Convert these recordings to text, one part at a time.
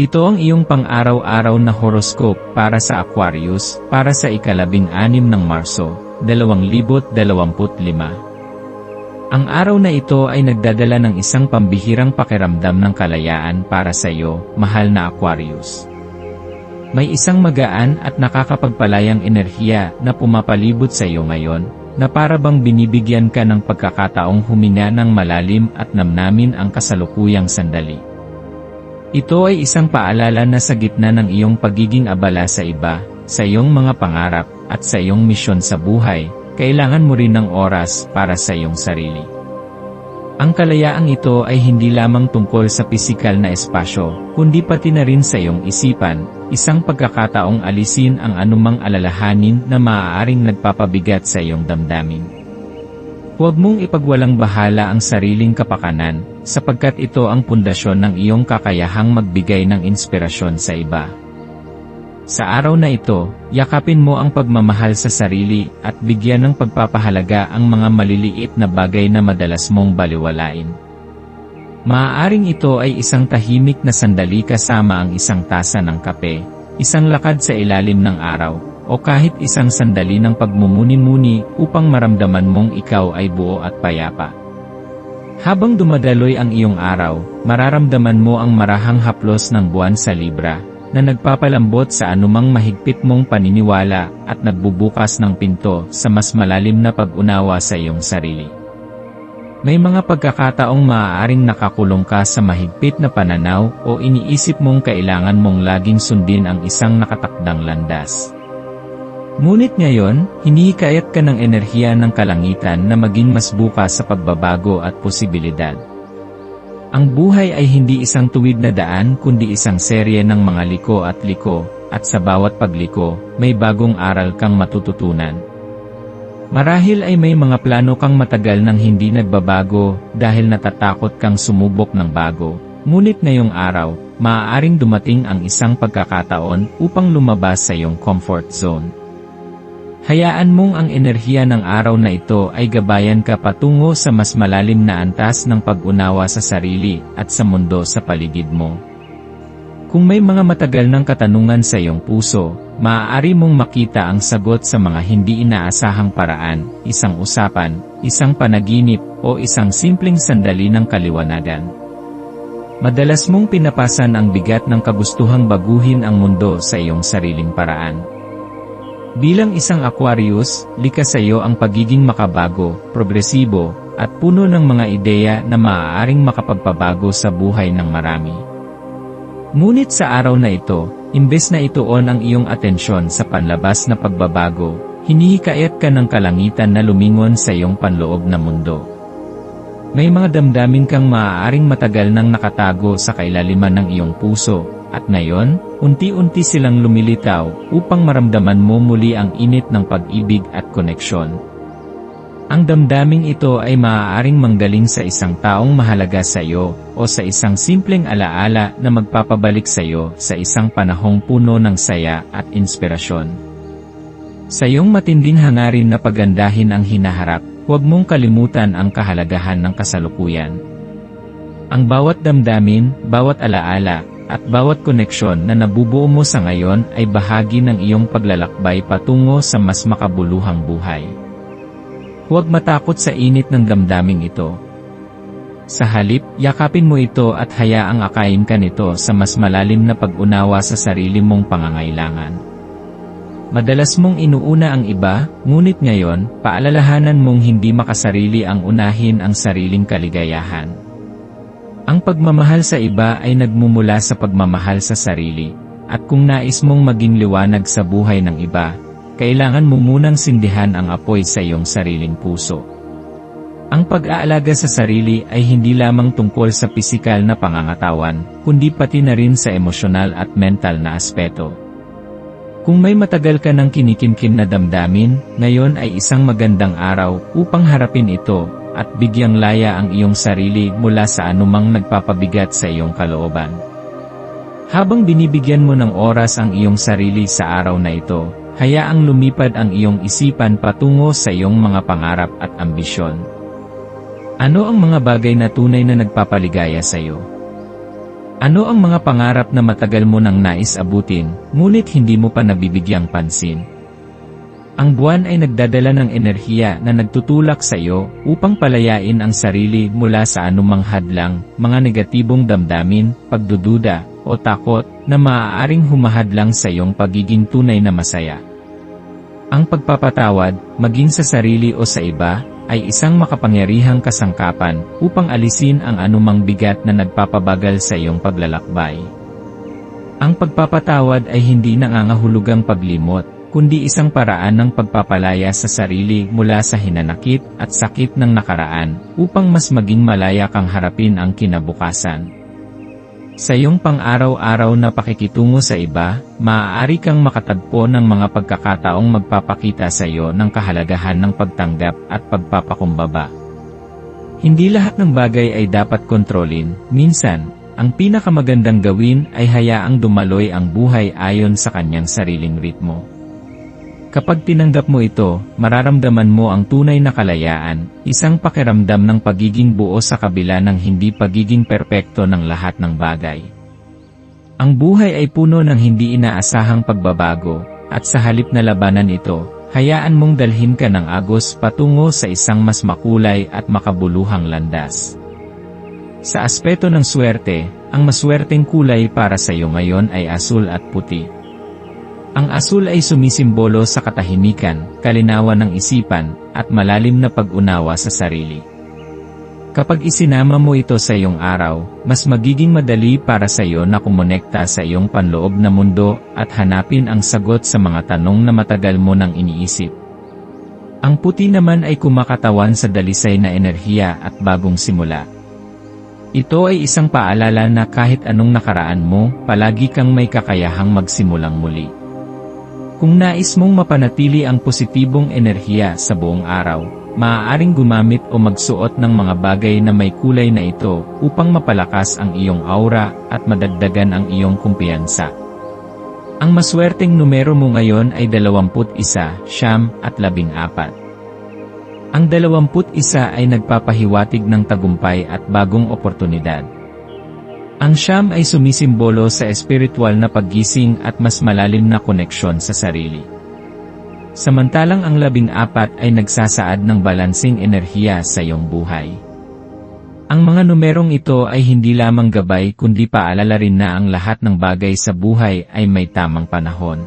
Ito ang iyong pang-araw-araw na horoscope para sa Aquarius, para sa ikalabing anim ng Marso, 2025. Ang araw na ito ay nagdadala ng isang pambihirang pakiramdam ng kalayaan para sa iyo, mahal na Aquarius. May isang magaan at nakakapagpalayang enerhiya na pumapalibot sa iyo ngayon, na para bang binibigyan ka ng pagkakataong huminga ng malalim at namnamin ang kasalukuyang sandali. Ito ay isang paalala na sa gitna ng iyong pagiging abala sa iba, sa iyong mga pangarap, at sa iyong misyon sa buhay, kailangan mo rin ng oras para sa iyong sarili. Ang kalayaang ito ay hindi lamang tungkol sa pisikal na espasyo, kundi pati na rin sa iyong isipan, isang pagkakataong alisin ang anumang alalahanin na maaaring nagpapabigat sa iyong damdamin. Huwag mong ipagwalang bahala ang sariling kapakanan, sapagkat ito ang pundasyon ng iyong kakayahang magbigay ng inspirasyon sa iba. Sa araw na ito, yakapin mo ang pagmamahal sa sarili at bigyan ng pagpapahalaga ang mga maliliit na bagay na madalas mong baliwalain. Maaaring ito ay isang tahimik na sandali kasama ang isang tasa ng kape, isang lakad sa ilalim ng araw, o kahit isang sandali ng pagmumuni-muni upang maramdaman mong ikaw ay buo at payapa. Habang dumadaloy ang iyong araw, mararamdaman mo ang marahang haplos ng buwan sa Libra, na nagpapalambot sa anumang mahigpit mong paniniwala at nagbubukas ng pinto sa mas malalim na pag-unawa sa iyong sarili. May mga pagkakataong maaaring nakakulong ka sa mahigpit na pananaw o iniisip mong kailangan mong laging sundin ang isang nakatakdang landas. Ngunit ngayon, hinihikayat ka ng enerhiya ng kalangitan na maging mas bukas sa pagbabago at posibilidad. Ang buhay ay hindi isang tuwid na daan kundi isang serye ng mga liko at liko, at sa bawat pagliko, may bagong aral kang matututunan. Marahil ay may mga plano kang matagal nang hindi nagbabago dahil natatakot kang sumubok ng bago, ngunit ngayong araw, maaaring dumating ang isang pagkakataon upang lumabas sa iyong comfort zone. Hayaan mong ang enerhiya ng araw na ito ay gabayan ka patungo sa mas malalim na antas ng pag-unawa sa sarili at sa mundo sa paligid mo. Kung may mga matagal ng katanungan sa iyong puso, maaari mong makita ang sagot sa mga hindi inaasahang paraan, isang usapan, isang panaginip, o isang simpleng sandali ng kaliwanagan. Madalas mong pinapasan ang bigat ng kagustuhang baguhin ang mundo sa iyong sariling paraan. Bilang isang Aquarius, likas sa iyo ang pagiging makabago, progresibo, at puno ng mga ideya na maaaring makapagpabago sa buhay ng marami. Ngunit sa araw na ito, imbes na ituon ang iyong atensyon sa panlabas na pagbabago, hinihikayat ka ng kalangitan na lumingon sa iyong panloob na mundo. May mga damdamin kang maaaring matagal nang nakatago sa kailaliman ng iyong puso, at ngayon, unti-unti silang lumilitaw upang maramdaman mo muli ang init ng pag-ibig at koneksyon. Ang damdaming ito ay maaaring manggaling sa isang taong mahalaga sa iyo o sa isang simpleng alaala na magpapabalik sa iyo sa isang panahong puno ng saya at inspirasyon. Sa iyong matinding hangarin na pagandahin ang hinaharap, huwag mong kalimutan ang kahalagahan ng kasalukuyan. Ang bawat damdamin, bawat alaala, at bawat koneksyon na nabubuo mo sa ngayon ay bahagi ng iyong paglalakbay patungo sa mas makabuluhang buhay. Huwag matakot sa init ng damdaming ito. Sa halip, yakapin mo ito at hayaang akayin ka nito sa mas malalim na pag-unawa sa sarili mong pangangailangan. Madalas mong inuuna ang iba, ngunit ngayon, paalalahanan mong hindi makasarili ang unahin ang sariling kaligayahan. Ang pagmamahal sa iba ay nagmumula sa pagmamahal sa sarili, at kung nais mong maging liwanag sa buhay ng iba, kailangan mo munang sindihan ang apoy sa iyong sariling puso. Ang pag-aalaga sa sarili ay hindi lamang tungkol sa pisikal na pangangatawan, kundi pati na rin sa emosyonal at mental na aspeto. Kung may matagal ka ng kinikimkim na damdamin, ngayon ay isang magandang araw upang harapin ito at bigyang laya ang iyong sarili mula sa anumang nagpapabigat sa iyong kalooban. Habang binibigyan mo ng oras ang iyong sarili sa araw na ito, hayaang lumipad ang iyong isipan patungo sa iyong mga pangarap at ambisyon. Ano ang mga bagay na tunay na nagpapaligaya sa iyo? Ano ang mga pangarap na matagal mo nang nais abutin, ngunit hindi mo pa nabibigyang pansin? Ang buwan ay nagdadala ng enerhiya na nagtutulak sa iyo upang palayain ang sarili mula sa anumang hadlang, mga negatibong damdamin, pagdududa, o takot na maaaring humahadlang sa iyong pagiging tunay na masaya. Ang pagpapatawad, maging sa sarili o sa iba, ay isang makapangyarihang kasangkapan upang alisin ang anumang bigat na nagpapabagal sa iyong paglalakbay. Ang pagpapatawad ay hindi nangangahulugang paglimot, kundi isang paraan ng pagpapalaya sa sarili mula sa hinanakit at sakit ng nakaraan upang mas maging malaya kang harapin ang kinabukasan. Sa iyong pang-araw-araw na pakikitungo sa iba, maaari kang makatagpo ng mga pagkakataong magpapakita sa iyo ng kahalagahan ng pagtanggap at pagpapakumbaba. Hindi lahat ng bagay ay dapat kontrolin, minsan, ang pinakamagandang gawin ay hayaang dumaloy ang buhay ayon sa kanyang sariling ritmo. Kapag tinanggap mo ito, mararamdaman mo ang tunay na kalayaan, isang pakiramdam ng pagiging buo sa kabila ng hindi pagiging perpekto ng lahat ng bagay. Ang buhay ay puno ng hindi inaasahang pagbabago, at sa halip na labanan ito, hayaan mong dalhin ka ng agos patungo sa isang mas makulay at makabuluhang landas. Sa aspeto ng swerte, ang maswerteng kulay para sa iyo ngayon ay asul at puti. Ang asul ay sumisimbolo sa katahimikan, kalinawan ng isipan, at malalim na pag-unawa sa sarili. Kapag isinama mo ito sa iyong araw, mas magiging madali para sa iyo na kumonekta sa iyong panloob na mundo at hanapin ang sagot sa mga tanong na matagal mo nang iniisip. Ang puti naman ay kumakatawan sa dalisay na enerhiya at bagong simula. Ito ay isang paalala na kahit anong nakaraan mo, palagi kang may kakayahang magsimulang muli. Kung nais mong mapanatili ang positibong enerhiya sa buong araw, maaaring gumamit o magsuot ng mga bagay na may kulay na ito upang mapalakas ang iyong aura at madagdagan ang iyong kumpiyansa. Ang maswerteng numero mo ngayon ay 21, siyam at 14. Ang 21 ay nagpapahiwatig ng tagumpay at bagong oportunidad. Ang siyam ay sumisimbolo sa espiritual na paggising at mas malalim na koneksyon sa sarili. Samantalang ang labing apat ay nagsasaad ng balansing enerhiya sa iyong buhay. Ang mga numerong ito ay hindi lamang gabay kundi paalala rin na ang lahat ng bagay sa buhay ay may tamang panahon.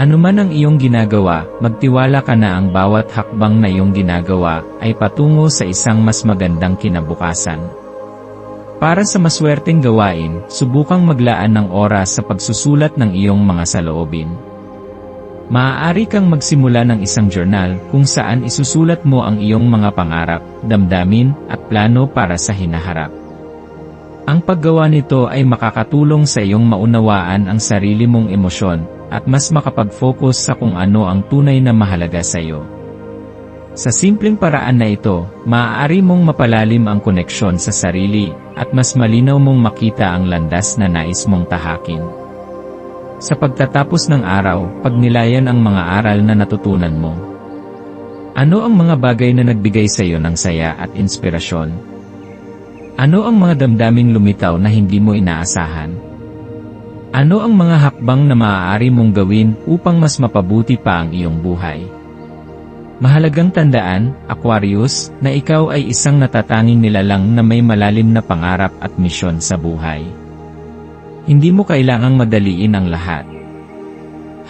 Ano man ang iyong ginagawa, magtiwala ka na ang bawat hakbang na iyong ginagawa ay patungo sa isang mas magandang kinabukasan. Para sa maswerteng gawain, subukang maglaan ng oras sa pagsusulat ng iyong mga saloobin. Maaari kang magsimula ng isang journal kung saan isusulat mo ang iyong mga pangarap, damdamin, at plano para sa hinaharap. Ang paggawa nito ay makakatulong sa iyong maunawaan ang sarili mong emosyon, at mas makapag-focus sa kung ano ang tunay na mahalaga sa iyo. Sa simpleng paraan na ito, maaari mong mapalalim ang koneksyon sa sarili, at mas malinaw mong makita ang landas na nais mong tahakin. Sa pagtatapos ng araw, pagnilayan ang mga aral na natutunan mo. Ano ang mga bagay na nagbigay sa iyo ng saya at inspirasyon? Ano ang mga damdaming lumitaw na hindi mo inaasahan? Ano ang mga hakbang na maaari mong gawin upang mas mapabuti pa ang iyong buhay? Mahalagang tandaan, Aquarius, na ikaw ay isang natatanging nilalang na may malalim na pangarap at misyon sa buhay. Hindi mo kailangang madaliin ang lahat.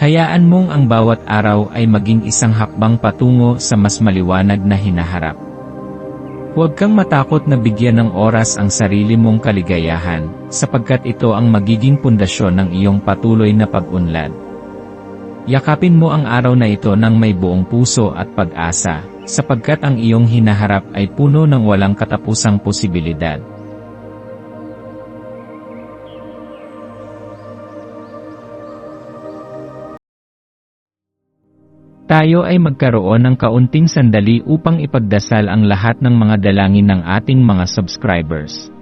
Hayaan mong ang bawat araw ay maging isang hakbang patungo sa mas maliwanag na hinaharap. Huwag kang matakot na bigyan ng oras ang sarili mong kaligayahan, sapagkat ito ang magiging pundasyon ng iyong patuloy na pag-unlad. Yakapin mo ang araw na ito ng may buong puso at pag-asa, sapagkat ang iyong hinaharap ay puno ng walang katapusang posibilidad. Tayo ay magkaroon ng kaunting sandali upang ipagdasal ang lahat ng mga dalangin ng ating mga subscribers,